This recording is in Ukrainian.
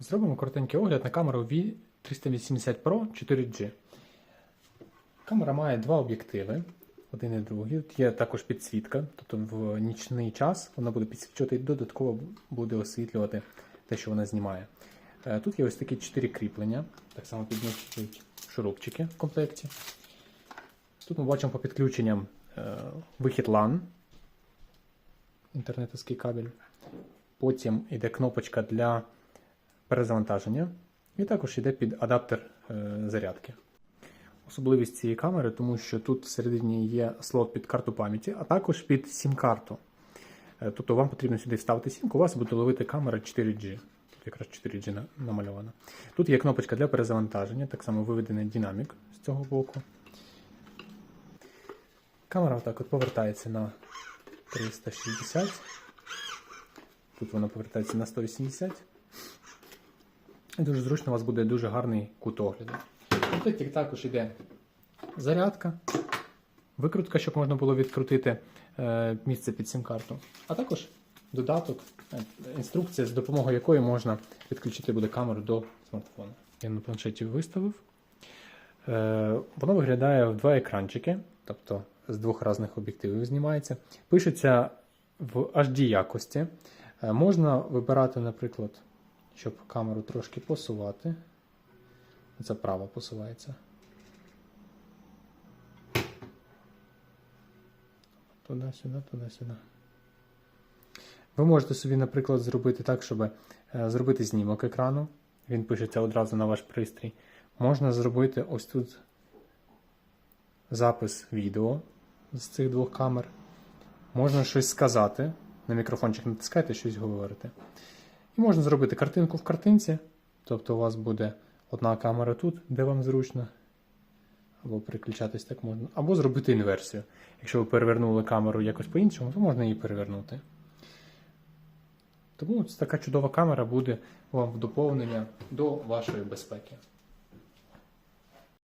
Зробимо коротенький огляд на камеру V380 Pro 4G. Камера має два об'єктиви, один і другий. Тут є також підсвітка, тобто в нічний час вона буде підсвічувати і додатково буде освітлювати те, що вона знімає. Е, Тут є ось такі чотири кріплення, так само під них йдуть шурупчики в комплекті. Тут ми бачимо по підключенням е, вихід LAN, інтернетовський кабель. Потім йде кнопочка для перезавантаження, і також йде під адаптер е, зарядки. Особливість цієї камери, тому що тут всередині є слот під карту пам'яті, а також під сім-карту. Е, Тобто вам потрібно сюди вставити сімку, у вас буде ловити камера 4G. Тут якраз 4G намальована. Тут є кнопочка для перезавантаження, так само виведений динамік з цього боку. Камера отак от повертається на 360. Тут вона повертається на 180. І дуже зручно у вас буде дуже гарний кут огляду. В комплекті також йде зарядка, викрутка, щоб можна було відкрутити е, місце під сім-карту, а також додаток, е, інструкція, з допомогою якої можна підключити буде камеру до смартфону. Я на планшеті виставив. Е, воно виглядає в два екранчики, тобто з двох різних об'єктивів знімається. Пишеться в HD якості. Можна вибирати, наприклад, щоб камеру трошки посувати. Це право посувається. Туди-сюди, туди-сюди. Ви можете собі, наприклад, зробити так, щоб е, зробити знімок екрану. Він пишеться одразу на ваш пристрій. Можна зробити ось тут запис відео з цих двох камер. Можна щось сказати. На мікрофончик натискаєте, щось говорите. І можна зробити картинку в картинці. Тобто у вас буде одна камера тут, де вам зручно. Або переключатись так можна. Або зробити інверсію. Якщо ви перевернули камеру якось по-іншому, то можна її перевернути. Тому ось така чудова камера буде вам в доповнення до вашої безпеки.